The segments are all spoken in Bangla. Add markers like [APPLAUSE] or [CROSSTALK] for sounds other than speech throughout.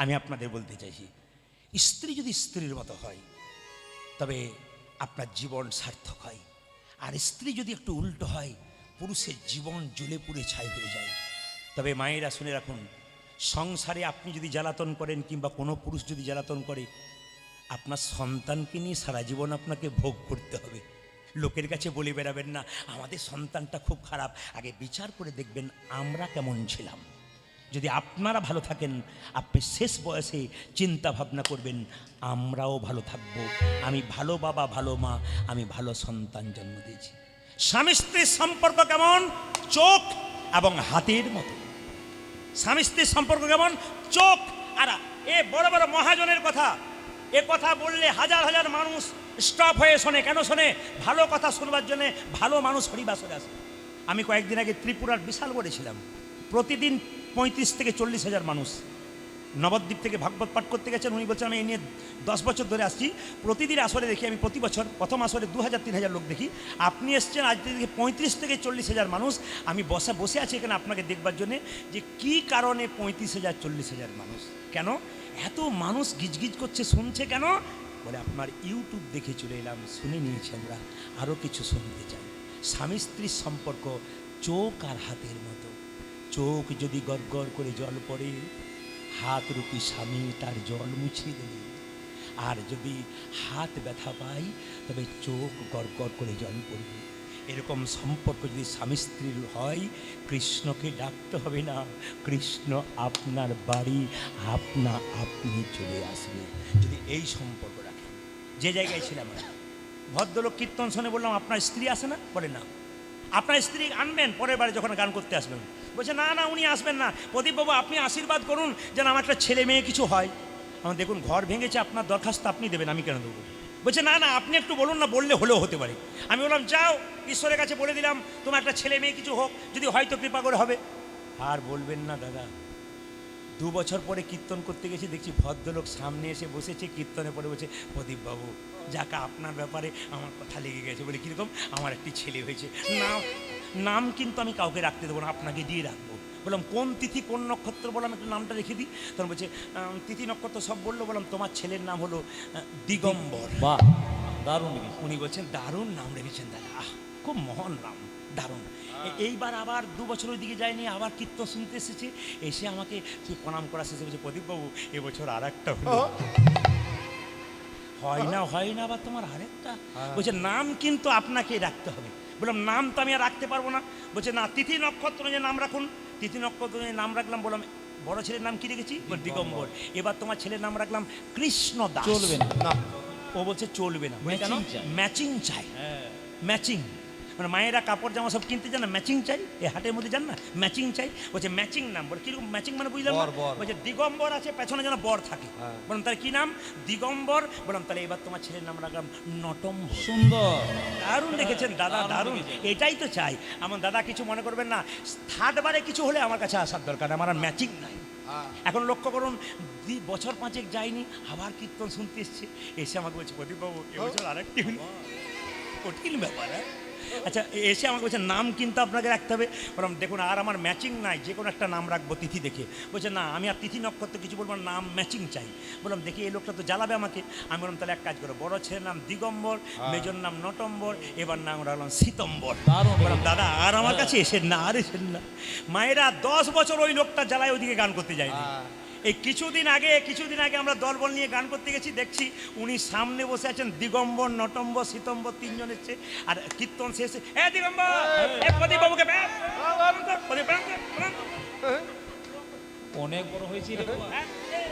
আমি আপনাদের বলতে চাইছি, স্ত্রী যদি স্ত্রীর মতো হয়, তবে আপনার জীবন সার্থক হয়। আর স্ত্রী যদি একটু উল্টো হয়, পুরুষের জীবন জ্বলে পুড়ে ছাই হয়ে যায়। তবে মায়েরা শুনে রাখুন, সংসারে আপনি যদি জ্বালাতন করেন কিংবা কোনো পুরুষ যদি জ্বালাতন করে, আপনার সন্তানকে নিয়ে সারা জীবন আপনাকে ভোগ করতে হবে। লোকের কাছে বলে বেড়াবেন না, আমাদের সন্তানটা খুব খারাপ। আগে বিচার করে দেখবেন আমরা কেমন ছিলাম। যদি আপনারা ভালো থাকেন, আপনি শেষ বয়সে চিন্তা ভাবনা করবেন, আমরাও ভালো থাকব। আমি ভালো বাবা, ভালো মা, আমি ভালো সন্তান জন্ম দিয়েছি। স্বামী স্ত্রীর সম্পর্ক কেমন? চোখ এবং হাতের মতো। স্বামী স্ত্রীর সম্পর্ক কেমন? চোখ। আর এ বড় বড় মহাজনের কথা, এ কথা বললে হাজার হাজার মানুষ স্টপ হয়ে শোনে। কেন শোনে? ভালো কথা শুনবার জন্যে ভালো মানুষ হরিবাসরে আসে। আমি কয়েকদিন আগে ত্রিপুরার বিশাল করেছিলাম প্রতিদিন পঁয়ত্রিশ থেকে চল্লিশ হাজার মানুষ। নবদ্বীপ থেকে ভাগবত পাঠ করতে গেছেন, উনি বলছেন, আমি এই নিয়ে দশ বছর ধরে আসছি। প্রতিদিন আসরে দেখি, আমি প্রতি বছর, প্রথম আসরে দু হাজার, তিন হাজার লোক দেখি। আপনি এসছেন, আজ থেকে পঁয়ত্রিশ থেকে চল্লিশ হাজার মানুষ। আমি বসা, বসে আছি এখানে আপনাকে দেখবার জন্যে যে কি কারণে পঁয়ত্রিশ হাজার, চল্লিশ হাজার মানুষ। কেন? এত মানুষ গিজগিজ করছে, শুনছে কেন? বলে, আপনার ইউটিউব দেখে চলে এলাম, শুনে নিয়েছি আমরা। আরও কিছু শুনতে চাই। স্বামী স্ত্রীর সম্পর্ক চোখ আর হাতের মতো। চোখ যদি গড় করে জল পড়ে, হাত রূপী স্বামী তার জল মুছিয়ে দেবে। আর যদি হাত ব্যথা পাই তবে চোখ গড় করে জল পড়বে। এরকম সম্পর্ক যদি স্বামী স্ত্রীর হয়, কৃষ্ণকে ডাকতে হবে না। কৃষ্ণ, আপনার বাড়ি, আপনা আপনি চলে আসবে। যদি এই সম্পর্ক রাখেন যে জায়গায় ছিলাম ভদ্রলোক কীর্তন শুনে বললাম, আপনার স্ত্রী আসে না? বলে, না। আপনার স্ত্রী আনবেন, পরের বারে যখন গান করতে আসবেন। বলছে, না না, উনি আসবেন না। প্রদীপবাবু আপনি আশীর্বাদ করুন যেন আমার একটা ছেলে মেয়ে কিছু হয়। আমার দেখুন, ঘর ভেঙেছে, আপনার দরখাস্ত আপনি দেবেন, আমি কেন দেবো? বলছে, না না, আপনি একটু বলুন না, বললে হলেও হতে পারে। আমি বললাম, যাও, ঈশ্বরের কাছে বলে দিলাম, তোমার একটা ছেলে মেয়ে কিছু হোক, যদি হয়তো কৃপা করে হবে। আর বলবেন না, দাদা। দু বছর পরে কীর্তন করতে গেছি, দেখছি ভদ্রলোক সামনে এসে বসেছে, কীর্তনে পরে বলছে প্রদীপবাবু যাকে আপনার ব্যাপারে আমার কথা লেগে গেছে বলে কীরকম, আমার একটি ছেলে হয়েছে। নাম নাম কিন্তু আমি কাউকে রাখতে দেবো না আপনাকে দিয়ে রাখব। বললাম কোন তিথি কোন নক্ষত্র? বললাম একটু নামটা রেখে দিই। তখন বলছে তিথি নক্ষত্র সব বলল বললাম তোমার ছেলের নাম হলো দিগম্বর। বাহ দারুণ উনি বলছেন দারুণ নাম রেখেছেন দাদা। আহ, খুব মহান নাম দারুণ। এইবার আবার দু বছর ওইদিকে যায়নি আবার কীর্তন শুনতে এসেছে। এসে আমাকে প্রণাম করা শেষে বলছে প্রদীপবাবু এবছর আর একটা হলো। হয় না হয় না আবার তোমার আরেকটা। বলছে নাম কিন্তু আপনাকে রাখতে হবে। বললাম নাম তো আমি আর রাখতে পারব না। বলছে না তিথি নক্ষত্র যে নাম রাখুন। তিথি নক্ষত্র যে নাম রাখলাম বললাম বড় ছেলের নাম কি রেখেছি? বলে, দিগম্বর। এবার তোমার ছেলের নাম রাখলাম কৃষ্ণ দাস চলবে না। ও বলছে চলবে না। কেন? ম্যাচিং চাই। হ্যাঁ। ম্যাচিং। মানে মায়েরা কাপড় জামা সব কিনতে যান না ম্যাচিং চাই? এই হাটের মধ্যে যান না ম্যাচিং চাই। বলছে ম্যাচিং নাম। বলে কীরকম ম্যাচিং মানে বুঝলাম বর, বর। বলছে দিগম্বর আছে পেছনে যেন বর থাকে। হ্যাঁ। বললাম তাহলে কি নাম? দিগম্বর বললাম তাহলে এবার তোমার ছেলের নাম রাখলাম নটম সুন্দর। দারুণ দেখেছেন দাদা দারুণ এটাই তো চাই। আমার দাদা কিছু মনে করবেন না থার্ডবারে কিছু হলে আমার কাছে আসার দরকার আমার আর ম্যাচিং নাই। হ্যাঁ। এখন লক্ষ্য করুন বছর পাঁচেক যায়নি আবার কীর্তন শুনতে এসছে। এসে আমাকে বলছে প্রদীপবাবু এবছর আরেকটি কঠিন ব্যাপার হ্যাঁ? আচ্ছা এসে আমাকে বলছে নাম কিন্তু আপনাকে রাখতে হবে। বললাম দেখুন আর আমার ম্যাচিং নাই যে কোনো একটা নাম রাখব তিথি দেখে। বলছে না আমি আর তিথি নক্ষত্র কিছু বলব নাম ম্যাচিং চাই। বললাম দেখি এই লোকটা তো জ্বালাবে আমাকে। আমি বললাম তাহলে এক কাজ করো বড় ছেলের নাম দিগম্বর মেজর নাম নটম্বর এবার নাম রাখলাম সীতম্বর। বললাম দাদা আর আমার কাছে এসেন না আর এসেন না। মায়েরা দশ বছর ওই লোকটা জ্বালায় ওইদিকে গান করতে যায়নি। হ্যাঁ। এই কিছুদিন আগে কিছুদিন আগে আমরা দলবল নিয়ে গান করতে গেছি দেখছি উনি সামনে বসে আছেন দিগম্বর নটম্বর সীতম্বর তিনজন এসছে আর কীর্তন শেষে এ দিগম্বর! প্রদীপ বাবুকে কর। অনেক বড় হয়েছে রে। বাবা। হ্যাঁ, এ,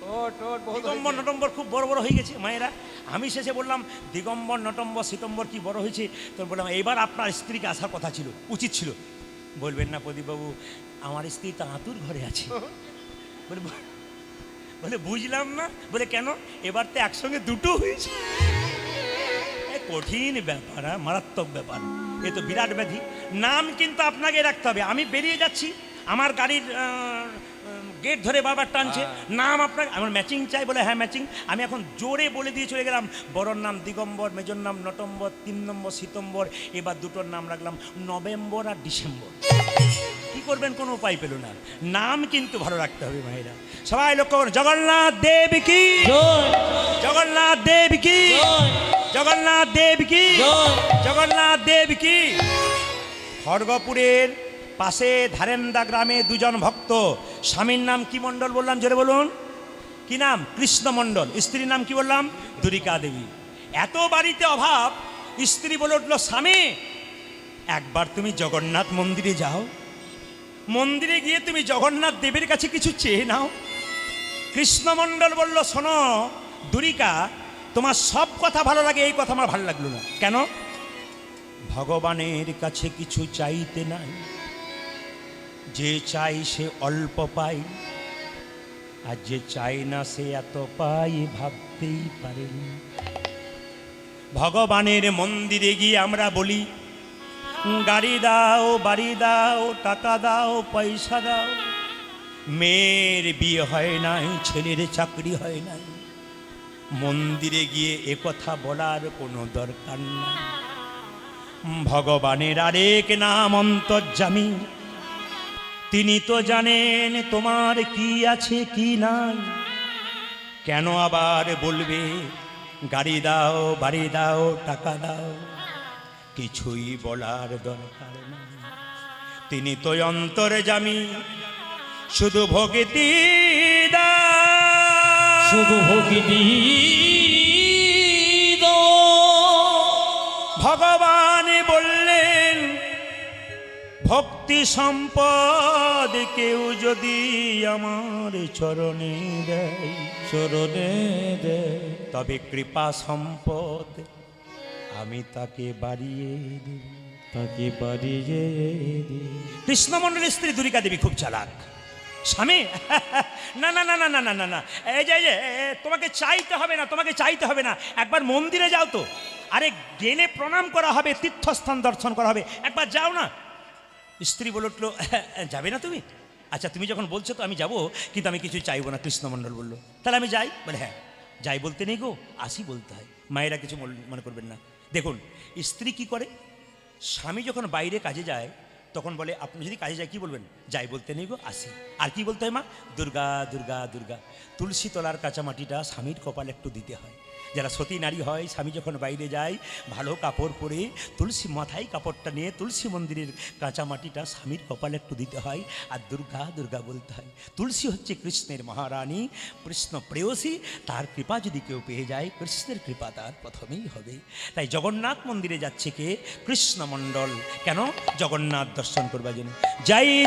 টোট টোট বহুত দিগম্বর নটম্বর খুব বড় বড় হয়ে গেছে মায়েরা। আমি শেষে বললাম দিগম্বর নটম্বর সীতম্বর কি বড় হয়েছে? তো বললাম এবার আপনার স্ত্রীকে আসার কথা ছিল উচিত ছিল। বলবেন না প্রদীপবাবু আমার স্ত্রী তো আতুর ঘরে আছে। বলে বলে বুঝলাম না। বলে কেন? এবার তো একসঙ্গে দুটো হয়েছে। এ কঠিন ব্যাপার হ্যাঁ, মারাত্মক ব্যাপার। এ তো বিরাট ব্যাধি। নাম কিন্তু আপনাকে রাখতে হবে। আমি বেরিয়ে যাচ্ছি। আমার গাড়ির গেট ধরে বারবার টানছে। নাম আপনার আমার ম্যাচিং চাই বলে হ্যাঁ ম্যাচিং আমি এখন জোরে বলে দিয়ে চলে গেলাম। বড়র নাম দিগম্বর মেজর নাম নটম্বর তিন নম্বর সীতম্বর। এবার দুটোর নাম রাখলাম নভেম্বর আর ডিসেম্বর। কি করবেন কোনো উপায় পেল না। নাম কিন্তু ভালো রাখতে হবে মায়েরা। সবাই লক্ষ্য করুন জগন্নাথ দেব কি? জগন্নাথ দেব কি? জগন্নাথ দেব কি? জগন্নাথ দেব কি? খড়গপুরের পাশে ধারেন্দা গ্রামে দুজন ভক্ত। স্বামীর নাম কি মণ্ডল বললাম? জোরে বলুন। কি নাম? কৃষ্ণ মণ্ডল। স্ত্রীর নাম কি বললাম? দুরিকা দেবী। এত বাড়িতে অভাব স্ত্রী বলে উঠল স্বামী একবার তুমি জগন্নাথ মন্দিরে যাও। মন্দিরে গিয়ে তুমি জগন্নাথ দেবের কাছে কিছু চেয়ে নাও। কৃষ্ণমণ্ডল বলল, শোনো দুরিকা, তোমার সব কথা ভালো লাগে, এই কথা আমার ভালো লাগল না। কেন? ভগবানের কাছে কিছু চাইতে নাই। যে চাই সে অল্প পাই আর যে চাই না সে এত পাই ভাবতেই পারে ভগবানের মন্দিরে গিয়ে আমরা বলি গাড়ি দাও, বাড়ি দাও, টাকা দাও, পয়সা দাও। মেয়ের বিয়ে হয় নাই, ছেলের চাকরি হয় নাই। মন্দিরে গিয়ে একথা বলার কোনো দরকার নাই। ভগবানের আরেক নাম অন্তর্জামী তিনি তো জানেন তোমার কি আছে, কি নাই। কেন আবার বলবে, গাড়ি দাও, বাড়ি দাও, টাকা দাও। কিছুই বলার দরকার নাই। তিনি তো অন্তর্জামী শুধু ভক্তি শুধু ভক্তি ভগবান বললেন ভক্তি সম্পদ কেউ যদি আমার চরণে দেয় চরণে দে তবে কৃপা সম্পদ আমি তাকে বাড়িয়ে দেব তাকে বাড়িয়ে দে কৃষ্ণমণ্ডলের স্ত্রী দুরিকা দেবী খুব চালাক। স্বামী? [LAUGHS] না না না না না না না না। এই যে এই যে তোমাকে চাইতে হবে না তোমাকে চাইতে হবে না। একবার মন্দিরে যাও তো। আরে গেলে প্রণাম করা হবে তীর্থস্থান দর্শন করা হবে। একবার যাও না। স্ত্রী বলে উঠল [LAUGHS] যাবে না তুমি? আচ্ছা তুমি যখন বলছো তো আমি যাব কিন্তু আমি কিছু চাইব না কৃষ্ণমণ্ডল বলল। তাহলে আমি যাই? বলে হ্যাঁ যাই বলতে নেই গো আসি বলতে হয়। মায়েরা কিছু মনে করবেন না। দেখুন, স্ত্রী কি করে? স্বামী যখন বাইরে কাজে যায়, তখন বলে, আপনি যদি কাজে যায়, কি বলবেন? যাই বলতে নেই গো, আসি। আর কি বলতে হয় মা? দুর্গা দুর্গা দুর্গা। তুলসী তলার কাঁচামাটিটা স্বামীর কপাল একটু দিতে হয়। যারা সতী নারী হয়, স্বামী যখন বাইরে যায়, ভালো কাপড় পরে তুলসী মাথায় কাপড়টা নিয়ে তুলসী মন্দিরের কাঁচা মাটিটা স্বামীর কপালে একটু দিতে হয়। আর দুর্গা দুর্গা বলতে হয়, তুলসী হচ্ছে কৃষ্ণের মহারানী, কৃষ্ণ প্রেয়সী, তার কৃপা যদি কেউ পেয়ে যায়, কৃষ্ণের কৃপা তার প্রথমেই হবে। তাই জগন্নাথ মন্দিরে যাচ্ছে কে? কৃষ্ণমণ্ডল। কেন? জগন্নাথ দর্শন করবার জন্য। জয়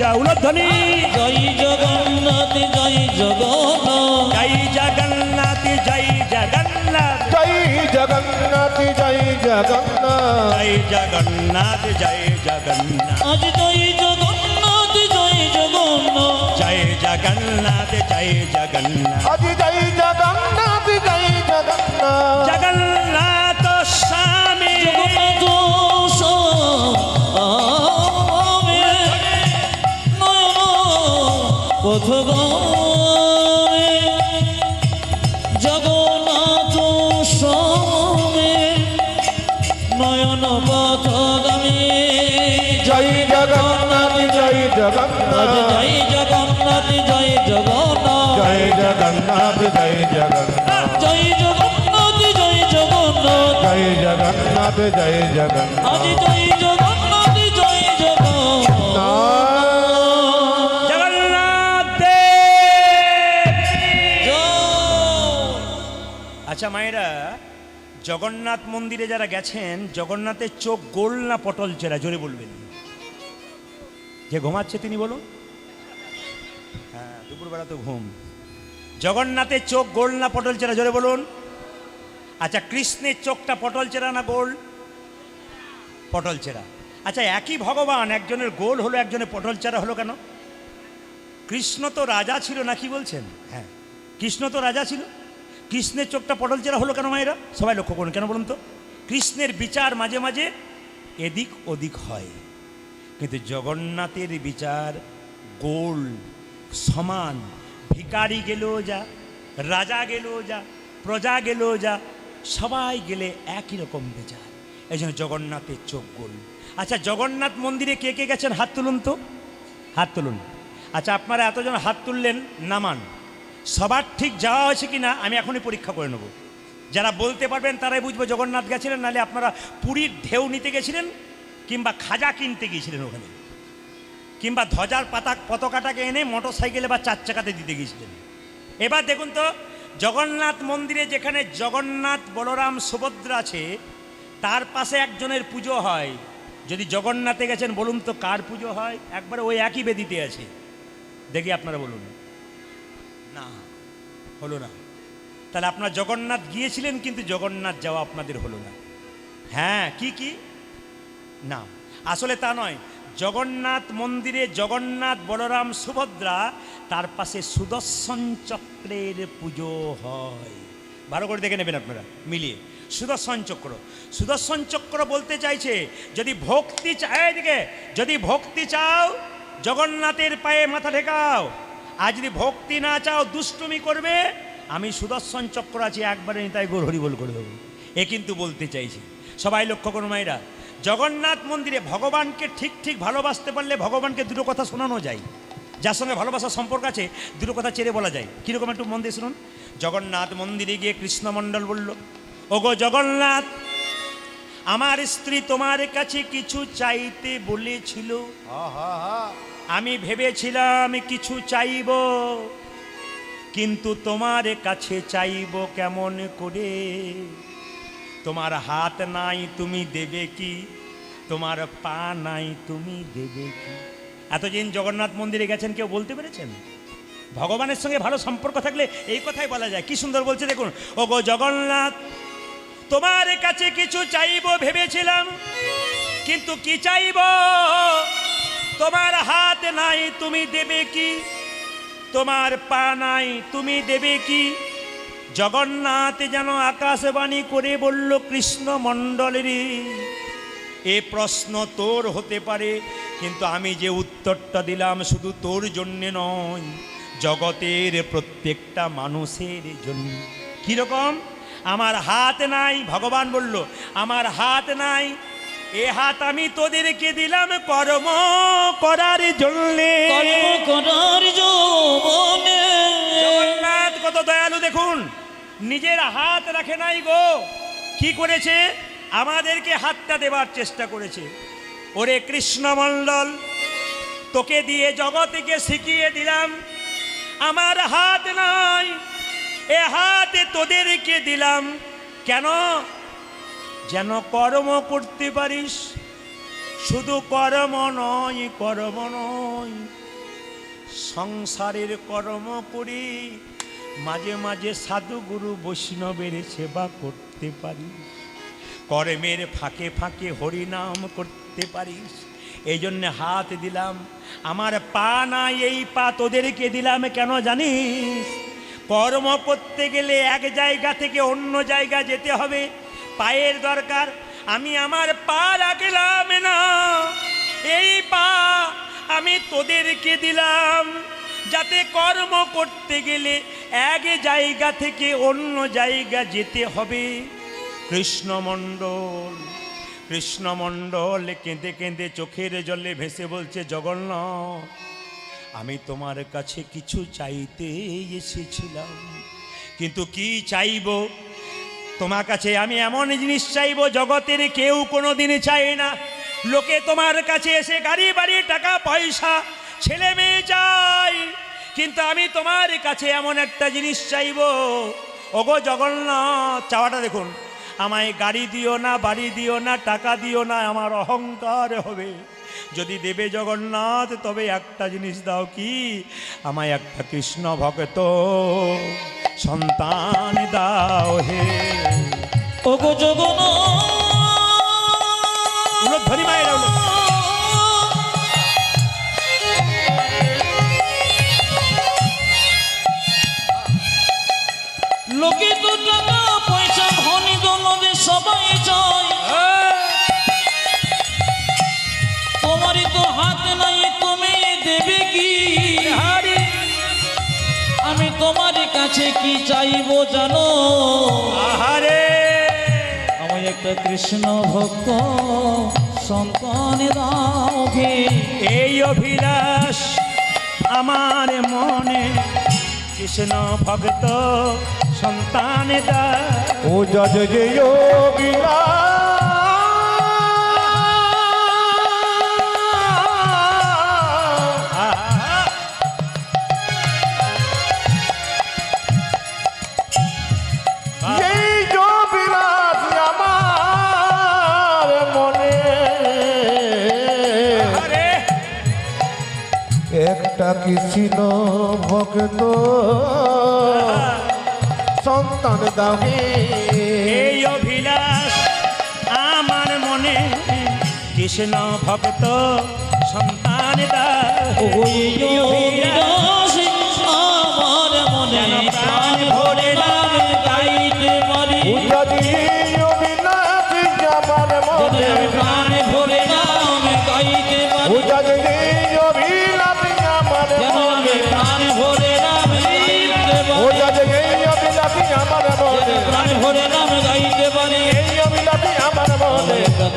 জৌলধ্বনি জয় জগন্নাথ জয় জগন্নাথ। জয় জগন্নাথ জয় জগন্নাথ। জয় জগন্নাথ জয় জগন্নাথ। জয় জগন্নাথ জয় জগন্নাথ। আজ জয় জগন্নাথ জয় জগন্নাথ। জয় জগন্নাথ জয় জগন্নাথ। আজ জয় জগন্নাথ জয় জগন্নাথ। জগন্নাথ। পথগামী জগন্নাথ স্বামী নয়ন পথগামী। জয় জগন্নাথ জয় জগন্নাথ। জয় জগন্নাথ জয় জগন্নাথ। জয় জগন্নাথ জয় জগন্নাথ। জয় জগন্নাথ জয় জগন্নাথ। জয় জগন্নাথ জয় জগন্নাথ। জয় জগন্নাথ। আচ্ছা মায়েরা জগন্নাথ মন্দিরে যারা গেছেন, জগন্নাথের চোখ গোল না পটল চেরা? জোরে বলবেন। যে ঘুমাচ্ছে তিনি বলুন। হ্যাঁ দুপুরবেলা তো ঘুম। জগন্নাথের চোখ গোল না পটল চেরা? জোরে বলুন। আচ্ছা কৃষ্ণের চোখটা পটল চেরা না গোল? পটল চেরা। আচ্ছা একই ভগবান, একজনের গোল হলো, একজনের পটল চেরা হলো কেন? কৃষ্ণ তো রাজা ছিল না, কি বলছেন? হ্যাঁ কৃষ্ণ তো রাজা ছিল। কৃষ্ণের চোখটা পটল চেরা হলো কেন মায়েরা? সবাই লক্ষ্য করুন, কেন বলুন তো? কৃষ্ণের বিচার মাঝে মাঝে এদিক ওদিক হয়। কিন্তু জগন্নাথের বিচার গোল, সমান। ভিকারি গেলেও যা, রাজা গেলেও যা, প্রজা গেলেও যা, সবাই গেলে একই রকম বিচার। এই জন্য জগন্নাথের চোখ গোল। আচ্ছা জগন্নাথ মন্দিরে কে কে গেছেন? হাত তুলুন তো। হাত তুলুন। আচ্ছা আপনারা এতজন হাত তুললেন, নামান। সবার ঠিক যাওয়া হয়েছে কি না আমি এখনই পরীক্ষা করে নেব। যারা বলতে পারবেন তারাই বুঝব জগন্নাথ গেছিলেন, নাহলে আপনারা পুরীর ঢেউ নিতে গেছিলেন কিংবা খাজা কিনতে গিয়েছিলেন ওখানে। কিংবা ধ্বজার পাতা পতাকাটাকে এনে মোটর সাইকেলে বা চার চাকাতে দিতে গিয়েছিলেন। এবার দেখুন তো, জগন্নাথ মন্দিরে যেখানে জগন্নাথ বলরাম সুভদ্রা আছে, তার পাশে একজনের পুজো হয়। যদি জগন্নাথে গেছেন বলুন তো কার পুজো হয়? একবারে ওই একই বেদিতে আছে। দেখি আপনারা বলুন। না, হলো না। তাহলে আপনার জগন্নাথ গিয়েছিলেন কিন্তু জগন্নাথ যাওয়া আপনাদের হলো না। হ্যাঁ কি কি? না, আসলে তা নয়। জগন্নাথ মন্দিরে জগন্নাথ বলরাম সুভদ্রা, তার পাশে সুদর্শন চক্রের পুজো হয়। ভালো করে দেখে নেবেন আপনারা, মিলিয়ে। সুদর্শন চক্র। সুদর্শন চক্র বলতে চাইছে, যদি ভক্তি চায় এদিকে যদি ভক্তি চাও, জগন্নাথের পায়ে মাথা ঠেকাও। আর যদি ভক্তি না চাও, দুষ্টুমি করবে, আমি সুদর্শন চক্র আছি একবারে তাই গোর হরিবল করে দেবো। এ কিন্তু বলতে চাইছি। সবাই লক্ষ্য করুন মায়েরা, জগন্নাথ মন্দিরে ভগবানকে ঠিক ঠিক ভালোবাসতে পারলে ভগবানকে দুটো কথা শোনানো যায়। যার সঙ্গে ভালোবাসার সম্পর্ক আছে, দুটো কথা চেরে বলা যায়। কীরকম একটু মন দিয়ে শুনুন। জগন্নাথ মন্দিরে গিয়ে কৃষ্ণমণ্ডল বলল, ওগো জগন্নাথ, আমার স্ত্রী তোমার কাছে কিছু চাইতে বলেছিল। আমি ভেবেছিলাম কিছু চাইব, কিন্তু তোমার কাছে চাইব কেমন করে? তোমার হাত নাই, তুমি দেবে কি? তোমার পা নাই, তুমি দেবে কি? এতদিন জগন্নাথ মন্দিরে গেছেন, কেউ বলতে পেরেছেন? ভগবানের সঙ্গে ভালো সম্পর্ক থাকলে এই কথাই বলা যায়। কি সুন্দর বলছে দেখুন। ও গো জগন্নাথ, তোমার কাছে কিছু চাইব ভেবেছিলাম, কিন্তু কি চাইব? তোমার হাত নাই, তুমি দেবে কি? তোমার পা নাই, তুমি দেবে কি? জগন্নাথ যেন আকাশবাণী করে বলল, কৃষ্ণ মণ্ডলের এ প্রশ্ন তোর হতে পারে, কিন্তু আমি যে উত্তরটা দিলাম শুধু তোর জন্যে নয়, জগতের প্রত্যেকটা মানুষের জন্য। কীরকম? আমার হাত নাই, ভগবান বলল, আমার হাত নাই এ হাত আমি তোদেরকে দিলাম কর্ম করার জন্যে। করার জগন্নাথ কত দয়ালু দেখুন। নিজের হাত রাখে নাই গো। কি করেছে? আমাদেরকে হাতটা দেবার চেষ্টা করেছে। ওরে কৃষ্ণমণ্ডল তোকে দিয়ে জগতেকে শিখিয়ে দিলাম। আমার হাত নাই এ হাত তোদেরকে দিলাম। কেন? যেন কর্ম করতে পারিস, শুধু কর্ম নয় কর্ম নয়। সংসারের কর্ম করি, মাঝে মাঝে সাধুগুরু বৈষ্ণবের সেবা করতে পারিস কর্মের ফাঁকে ফাঁকে হরিনাম করতে পারিস। এই জন্য হাত দিলাম, আমার পা নাই, এই পা তোদেরকে দিলাম কেন জানিস? কর্ম করতে গেলে এক জায়গা থেকে অন্য জায়গা যেতে হবে পায়ের দরকার, আমি আমার পা রাখলাম না। এই পা আমি তোদেরকে দিলাম, যাতে কর্ম করতে গেলে এক জায়গা থেকে অন্য জায়গা যেতে হবে। কৃষ্ণমণ্ডল কৃষ্ণমণ্ডল কেঁদে কেঁদে চোখের জলে ভেসে বলছে, জগন্নাথ, আমি তোমার কাছে কিছু চাইতে এসেছিলাম, কিন্তু কি চাইব? তোমার কাছে আমি এমন জিনিস চাইব, জগতের কেউ কোনো দিন চায় না। লোকে তোমার কাছে এসে গাড়ি, বাড়ি, টাকা, পয়সা, ছেলে মেয়ে চাই কিন্তু আমি তোমার কাছে এমন একটা জিনিস চাইব। ওগো জগন্নাথ, চাওয়াটা দেখুন। আমায় গাড়ি দিও না, বাড়ি দিও না, টাকা দিও না, আমার অহংকার হবে। যদি দেবে জগন্নাথ, তবে একটা জিনিস দাও কি? আমায় একটা কৃষ্ণ ভক্ত। সন্তান দাও হে। ওগো জগন। ধরি মায়ের লোকে তো টাকা পয়সা ধনী দলদেশ কাছে কি চাইব জানো? আহারে। আমি একটা কৃষ্ণ ভক্ত সন্তান দাও গে। এই অভিলাষ আমার মনে কৃষ্ণ ভক্ত সন্তান দা ও যজ যে যোগিলা একটা কৃষ্ণ ভক্ত? সন্তান দাহে এই অভিলাষ আমার মনে কৃষ্ণ ভক্ত সন্তান অভিলাষ আমার মনে প্রাণ ভরে গাইতে পারি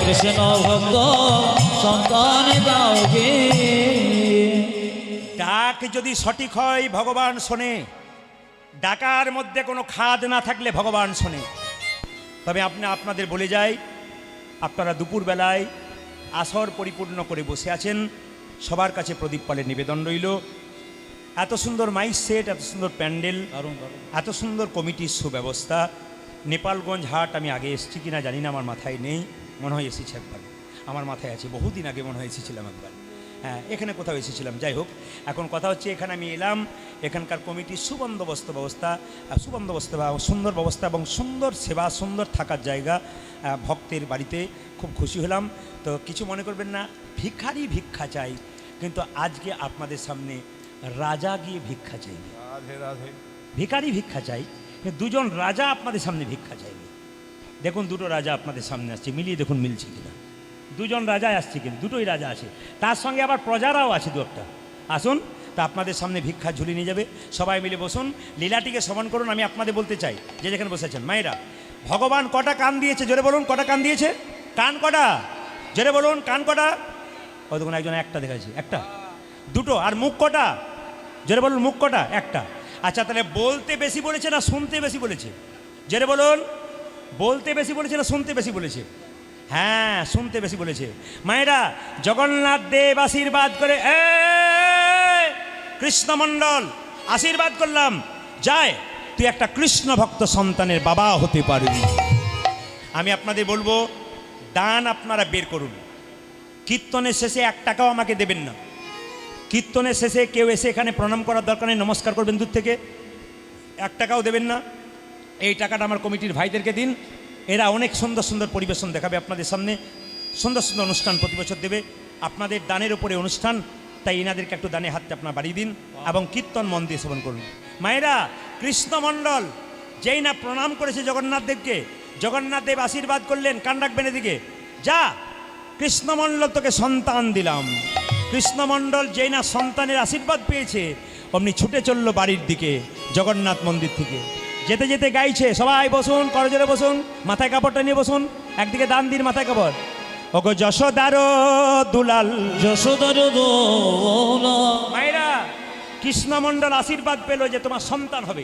কৃষ্ণ ভক্ত সন্তান দাও গে ডাক যদি সঠিক হয় ভগবান শোনে। ডাকার মধ্যে কোনো খাদ না থাকলে ভগবান শোনে। তবে আপনি আপনাদের বলে যাই আপনারা দুপুরবেলায় আসর পরিপূর্ণ করে বসে আছেন। সবার কাছে প্রদীপ পালের নিবেদন রইল। এত সুন্দর মাইক সেট এত সুন্দর প্যান্ডেল এত সুন্দর কমিটির সুব্যবস্থা। নেপালগঞ্জ হাট আমি আগে এসেছি কিনা জানি না আমার মাথায় নেই। মনে হয় এসেছি একবার। আমার মাথায় আছে বহুদিন আগে মনে হয় এসেছিলাম একবার। হ্যাঁ এখানে কোথাও এসেছিলাম যাই হোক। এখন কথা হচ্ছে এখানে আমি এলাম এখানকার কমিটির সুবন্দোবস্ত ব্যবস্থা সুবন্দোবস্ত বা সুন্দর ব্যবস্থা এবং সুন্দর সেবা সুন্দর থাকার জায়গা ভক্তের বাড়িতে খুব খুশি হলাম। তো কিছু মনে করবেন না ভিখারি ভিক্ষা চাই কিন্তু আজকে আপনাদের সামনে রাজা গিয়ে ভিক্ষা চাইবে। ভিখারি ভিক্ষা চাই দুজন রাজা আপনাদের সামনে ভিক্ষা চাইবে। দেখুন, দুটো রাজা আপনাদের সামনে আসছে, মিলিয়ে দেখুন মিলছে কিনা। দুজন রাজা আসছে কিন্তু, দুটোই রাজা আছে তার সঙ্গে আবার প্রজারাও আছে দু একটা। আসুন, তা আপনাদের সামনে ভিক্ষা ঝুলি নিয়ে যাবে। সবাই মিলে বসুন, লীলাটিকে সমান করুন, আমি আপনাদের বলতে চাই, যে যেখানে বসেছেন। মায়েরা, ভগবান কটা কান দিয়েছে? জোরে বলুন, কটা কান দিয়েছে? কান কটা? জোরে বলুন, কান কটা? ও, দেখুন, একজন একটা দেখাচ্ছি একটা। দুটো, আর মুখ কটা? জোরে বলুন, মুখ কটা? একটা। আচ্ছা তাহলে বলতে বেশি বলেছে না শুনতে বেশি বলেছে? জোরে বলুন। বলতে বেশি বলেছে না শুনতে বেশি বলেছে? হ্যাঁ শুনতে বেশি বলেছে। মায়েরা, জগন্নাথ দেব আশীর্বাদ করে, এ কৃষ্ণমণ্ডল আশীর্বাদ করলাম। যায়, তুই একটা কৃষ্ণ ভক্ত সন্তানের বাবা হতে পারবি। আমি আপনাদের বলব, দান আপনারা বের করুন। কীর্তনের শেষে এক টাকাও আমাকে দেবেন না। কীর্তনের শেষে কেউ এসে এখানে প্রণাম করার দরকার নেই, নমস্কার করবেন দূর থেকে। এক টাকাও দেবেন না। এই টাকাটা আমার কমিটির ভাইদেরকে দিন। এরা অনেক সুন্দর সুন্দর পরিবেশন দেখাবে আপনাদের সামনে। সুন্দর সুন্দর অনুষ্ঠান প্রতি বছর দেবে। আপনাদের দানের উপরে অনুষ্ঠান, তাই এনাদেরকে একটু দানে হাতটা আপনার বাড়িয়ে দিন এবং কীর্তন মন দিয়ে শ্রবণ করুন। মায়েরা কৃষ্ণমণ্ডল যেই না প্রণাম করেছে জগন্নাথ দেবকে, জগন্নাথ দেব আশীর্বাদ করলেন, কান রাখবেন এদিকে। যা কৃষ্ণমণ্ডল তোকে সন্তান দিলাম। কৃষ্ণমণ্ডল যেই না সন্তানের আশীর্বাদ পেয়েছে, অমনি ছুটে চলল বাড়ির দিকে, জগন্নাথ মন্দির থেকে। যেতে যেতে গাইছে। সবাই বসুন করজোরে বসুন মাথায় কাপড়টা নিয়ে বসুন। একদিকে দান দিন মাথায় কাপড়। ওগো যশোদার দুলাল। যশোদর মায়েরা কৃষ্ণমণ্ডল আশীর্বাদ পেল যে তোমার সন্তান হবে।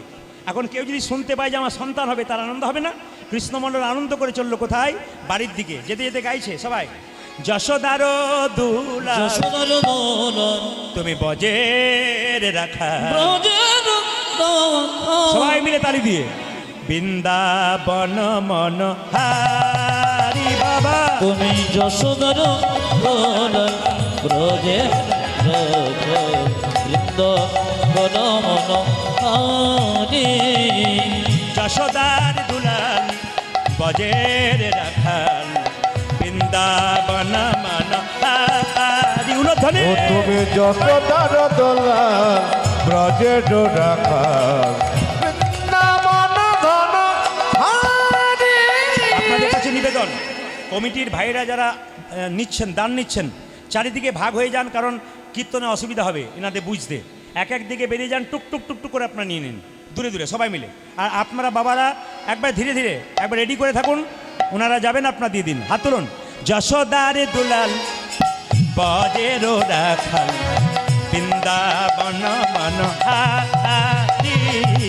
এখন কেউ যদি শুনতে পায় যে আমার সন্তান হবে তার আনন্দ হবে না? কৃষ্ণমণ্ডল আনন্দ করে চলল কোথায়? বাড়ির দিকে। যেতে যেতে গাইছে সবাই। যশোদার দুলা যশোদর দোলা তুমি বজের রাখা। সবাই মিলে তালি দিয়ে। বৃন্দাবন মন হারি বাবা। তুমি যশোদর দোলা ব্রজের বৃন্দ বন মন হারি। যশোদার দুলাল বজের রাখাল বৃন্দাবন মন হারি। উলধ্বনি ও তুমি যশোদার দোলা ব্রজে ডোরা কাছে নিবেদন কমিটির ভাইরা যারা নিচ্ছেন দান নিচ্ছেন চারিদিকে ভাগ হয়ে যান কারণ কীর্তনে অসুবিধা হবে এনাদের বুঝতে। এক এক দিকে বেরিয়ে যান টুক টুক টুক টুক করে আপনারা নিয়ে নিন দূরে দূরে সবাই মিলে। আর আপনারা বাবারা একবার ধীরে ধীরে একবার রেডি করে থাকুন ওনারা যাবেন আপনার দিয়ে দিন। হাত তুলুন। যশোদারে দুলাল বজেরো রাখাল বৃন্দাবন মন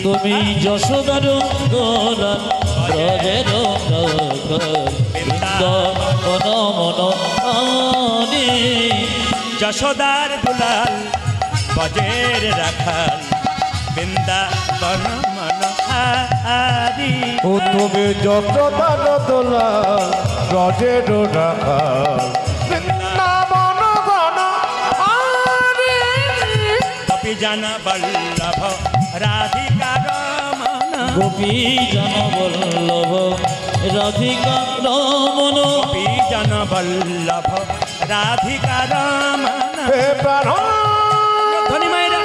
তুমি যশোদার ব্রজের মন আনি। যশোদার দুলাল বজের রাখাল বৃন্দাবন মন হারি ও তুমি যত দান তোলা রজের রাখাল। জন বল্লভ রাধিকার মন গোপী জন বল্লভ রাধিকা রমন কপি জন বল্লভ রাধিকার মন হে প্রাণ। ধনী মায়েরা।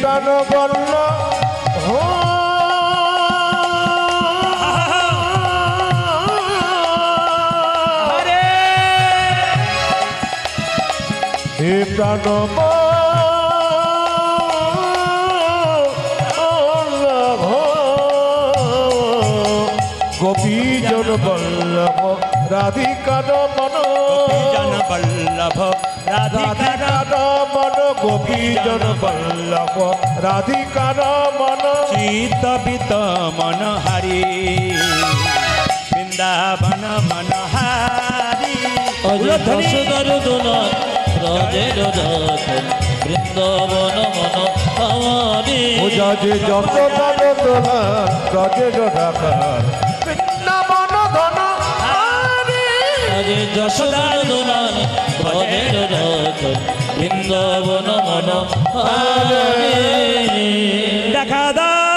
প্রাণ বর্ণ হো হে প্রাণ বল্লভ গোপীজন বল্লভ রাধিকার মন। জন বল্লভ রাধিকার রাধিকার মন গোপীজন বল্লভ রাধিকার মন চিত বিত মন হারি। বৃন্দাবন মন হারি। যশোদার দোলাল ব্রজের বৃন্দাবন মন রজের রাখাল আজ যশোদার দোলাল ব্রজের রাখাল বৃন্দাবন মন দেখা দাও।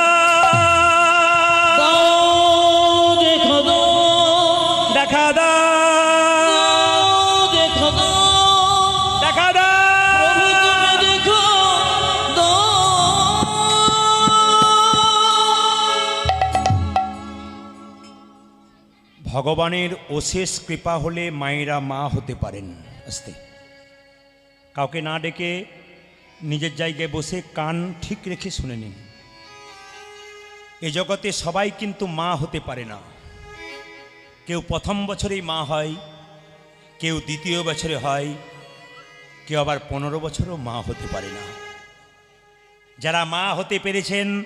ভগবানের অশেষ কৃপা হলে মায়েরা মা হতে পারেন। আস্তে। কাউকে না ডেকে নিজের জায়গায় বসে কান ঠিক রেখে শুনে নিন। এ জগতে সবাই কিন্তু মা হতে পারে না। কেউ প্রথম বছরেই মা হয়, কেউ দ্বিতীয় বছরে হয়, কেউ আবার পনেরো বছরও মা হতে পারে না। যারা মা হতে পেরেছেন,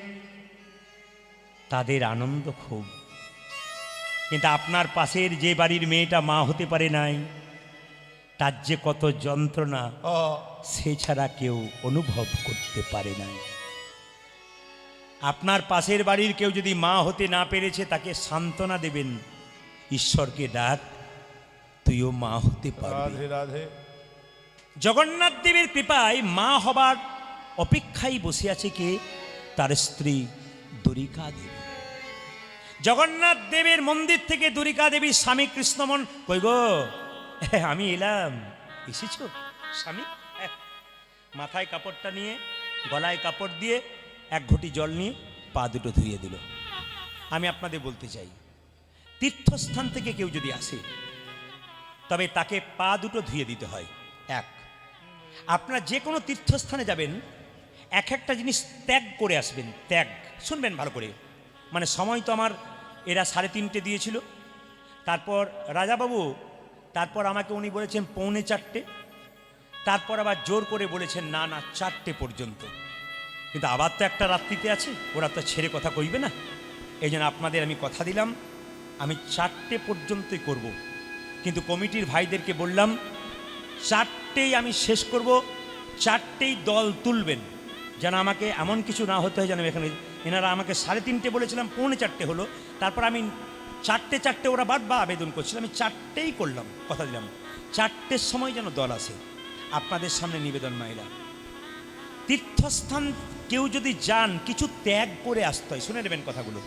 তাদের আনন্দ খুব। কিন্তু আপনার পাশের যে বাড়ির মেয়েটা মা হতে পারে নাই তার যে কত যন্ত্রণা সে ছাড়া কেউ অনুভব করতে পারে নাই। আপনার পাশের বাড়ির কেউ যদি মা হতে না পেরেছে তাকে সান্ত্বনা দেবেন ঈশ্বরকে ডাক তুইও মা হতে পারবি। জগন্নাথ দেবের কৃপায় মা হবার অপেক্ষায় বসে আছে কে? তার স্ত্রী দরিকা দেবী। জগন্নাথ দেবের মন্দির থেকে দুরিকা দেবীর স্বামী কৃষ্ণমন কই গো? আমি এলাম। এসেছ? স্বামী। মাথায় কাপড়টা নিয়ে, গলায় কাপড় দিয়ে এক ঘটি জল নিয়ে পা দুটো ধুয়ে দিল। আমি আপনাদের বলতে চাই, তীর্থস্থান থেকে কেউ যদি আসে, তবে তাকে পা দুটো ধুয়ে দিতে হয়। এক, আপনারা যে কোনো তীর্থস্থানে যাবেন, এক একটা জিনিস ত্যাগ করে আসবেন। ত্যাগ, শুনবেন ভালো করে। মানে সময় তো আমার এরা সাড়ে তিনটে দিয়েছিল। তারপর রাজাবাবু, তারপর আমাকে উনি বলেছেন পৌনে চারটে। তারপর আবার জোর করে বলেছেন, না না, চারটে পর্যন্ত। কিন্তু আবার তো একটা রাত্রিতে আছে, ওরা তো ছেড়ে কথা কইবে না। এই জন্য আপনাদের আমি কথা দিলাম, আমি চারটে পর্যন্তই করব। কিন্তু কমিটির ভাইদেরকে বললাম, চারটেই আমি শেষ করব, চারটেই দল তুলবেন। যেন আমাকে এমন কিছু না হতে হয় যেন এখানে এনারা আমাকে সাড়ে তিনটে বলেছিলাম, পৌনে চারটে হলো। তারপর আমি চারটে চারটে ওরা বাদ বা আবেদন করছিলাম, আমি চারটেই করলাম, কথা দিলাম। চারটের সময় যেন দল আসে। আপনাদের সামনে নিবেদন মাইরা তীর্থস্থান কেউ যদি যান, কিছু ত্যাগ করে আসতে হয়। শুনে নেবেন কথাগুলো।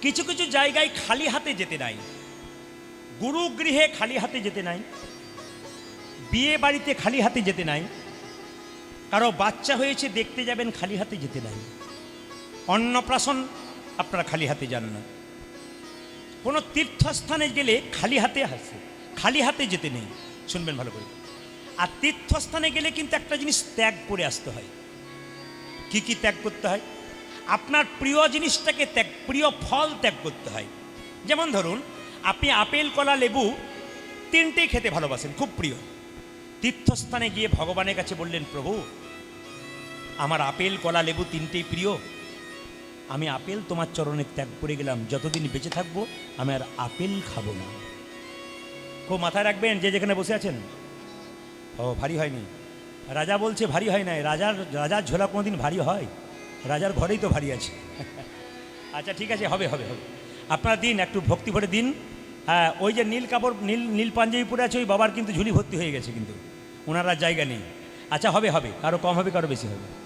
কিছু কিছু জায়গায় খালি হাতে যেতে নাই। গুরুগৃহে খালি হাতে যেতে নাই। বিয়ে বাড়িতে খালি হাতে যেতে নাই। কারও বাচ্চা হয়েছে, দেখতে যাবেন, খালি হাতে যেতে নাই। অন্নপ্রাশন আপনারা খালি হাতে যান না। কোনো তীর্থস্থানে গেলে খালি হাতে আসে খালি হাতে যেতে নেই। শুনবেন ভালো করে। আর তীর্থস্থানে গেলে কিন্তু একটা জিনিস ত্যাগ করে আসতে হয়। কি কি ত্যাগ করতে হয়? আপনার প্রিয় জিনিসটাকে ত্যাগ, প্রিয় ফল ত্যাগ করতে হয়। যেমন ধরুন, আপনি আপেল, কলা, লেবু তিনটেই খেতে ভালোবাসেন, খুব প্রিয়। তীর্থস্থানে গিয়ে ভগবানের কাছে বললেন, প্রভু, আমার আপেল, কলা, লেবু তিনটেই প্রিয়। আমি আপেল তোমার চরণে ত্যাগ করে গেলাম। যতদিন বেঁচে থাকব, আমি আর আপেল খাব না। খুব মাথায় রাখবেন যে যেখানে বসে আছেন। ও, ভারী হয়নি। রাজা বলছে, ভারী হয় নাই। রাজার রাজার ঝোলা কোনোদিন ভারী হয়? রাজার ঘরেই তো ভারী আছে। [LAUGHS] আচ্ছা ঠিক আছে, হবে হবে হবে। আপনারা দিন, একটু ভক্তি ভরে দিন। হ্যাঁ ওই যে নীল কাপড়, নীল নীল পাঞ্জাবি পরে আছে, ওই বাবার কিন্তু ঝুলি ভর্তি হয়ে গেছে কিন্তু। ওনার জায়গা নেই। আচ্ছা হবে হবে। কারও কম হবে, কারও বেশি হবে।